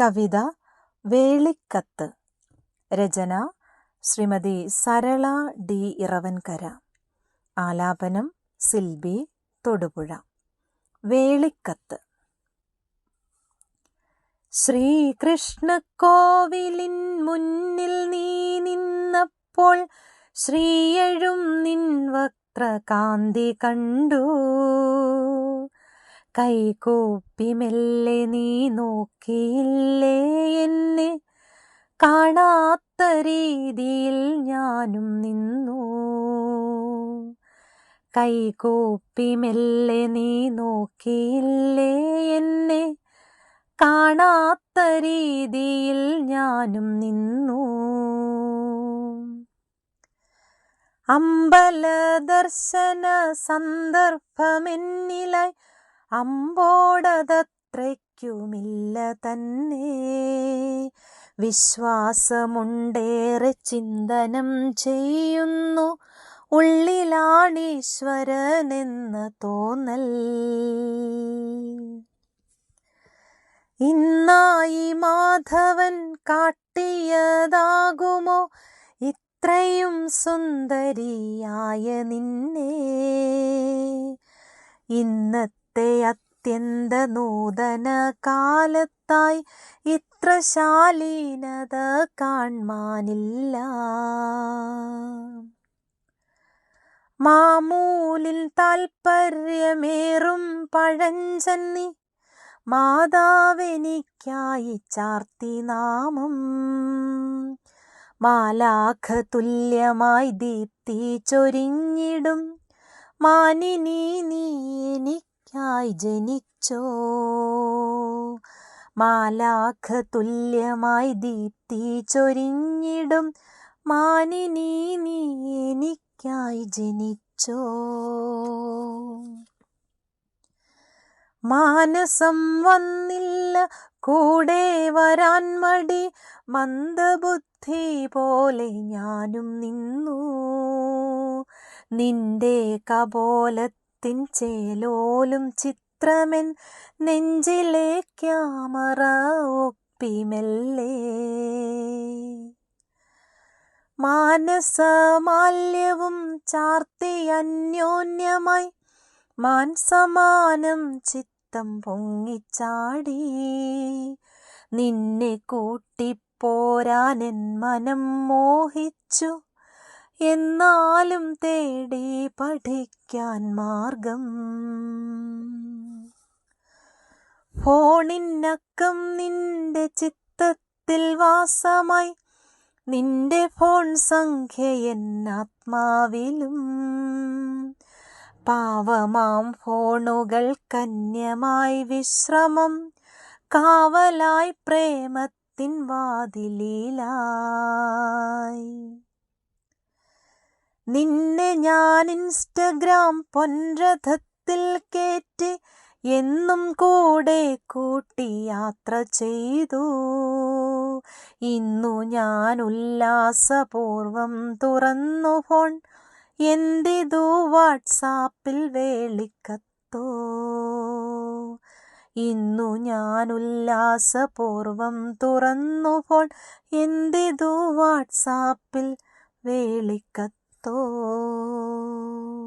കവിത വേളിക്കത്ത്. രചന ശ്രീമതി സരള ഡി ഇറവൻകര. ആലാപനം സിൽബി തൊടുപുഴ. വേളിക്കത്ത്. ശ്രീകൃഷ്ണ കോവിലിൻ മുന്നിൽ നീ നിന്നപ്പോൾ ശ്രീയഴും നിൻ വക്രകാന്തി കണ്ടു. കൈകൂപ്പി മെല്ലെ നീ നോക്കിയില്ലേ എന്നെ? കാണാത്ത രീതിയിൽ ഞാനും നിന്നു. കൈകൂപ്പി മെല്ലെ നീ നോക്കിയില്ലേ എന്നെ? കാണാത്ത രീതിയിൽ ഞാനും നിന്നു. അമ്പല ദർശന സന്ദർഭമെന്നിലായി അമ്പോടതത്രയ്ക്കുമില്ല തന്നെ. വിശ്വാസമുണ്ടേറെ ചിന്തനം ചെയ്യുന്നു. ഉള്ളിലാണീശ്വരനെന്ന തോന്നൽ. ഇന്നായി മാധവൻ കാട്ടിയതാകുമോ? ഇത്രയും സുന്ദരിയായ നിന്നെ. ഇന്നത്തെ അത്യന്ത നൂതന കാലത്തായി ഇത്ര ശാലീനത കാൺമാനില്ല. മാമൂലിൽ താൽപ്പര്യമേറും പഴഞ്ചന്നി മാതാവെനിക്കായി ചാർത്തി നാമം. മാലാഖ തുല്യമായി ദീപ്തി ചൊരിഞ്ഞിടും മാനിനി നീ എനിക്കായി ജനിച്ചോ മാലാഖ തുല്യമായി ദീപ്തി ചൊരിഞ്ഞിടും. മാനിനി നീ എനിക്കായി ജനിച്ചോ? മാനസം വന്നില്ല കൂടെ വരാൻ മടി. മന്ദബുദ്ധി പോലെ ഞാനും നിന്നു. നിന്റെ കപോലത്തിൻ ചേലോലും ചിത്രമെൻ നെഞ്ചിലെ ക്യാമറ ഒപ്പിമെല്ലേ? മാനസമാല്യവും ചാർത്തി അന്യോന്യമായി മാൻസമാനം ചിത്തം പൊങ്ങിച്ചാടി. നിന്നെ കൂട്ടിപ്പോരാനൻ മനം മോഹിച്ചു എന്നാലും തേടി പഠിക്കാൻ മാർഗം. ഫോണിനക്കം നിന്റെ ചിത്തത്തിൽ വാസമായി നിന്റെ ഫോൺ സംഖ്യ എന്നാത്മാവിലും. പാവമാം ഫോണുകൾ കന്യമായി വിശ്രമം കാവലായി പ്രേമത്തിൻ വാതിലിലായി നിന്നെ ഞാൻ ഇൻസ്റ്റഗ്രാം പൊൻരഥത്തിൽ കേറ്റ് എന്നും കൂടെ കൂട്ടി യാത്ര ചെയ്തു. ഇന്നു ഞാൻ ഉല്ലാസപൂർവം തുറന്നു ഫോൺ. എന്തിതു വാട്സാപ്പിൽ വേളിക്കത്തോ. ഇന്നു ഞാൻ ഉല്ലാസപൂർവം തുറന്നു ഫോൺ. എന്തിതു വാട്സാപ്പിൽ വേളിക്കത്തോ. 多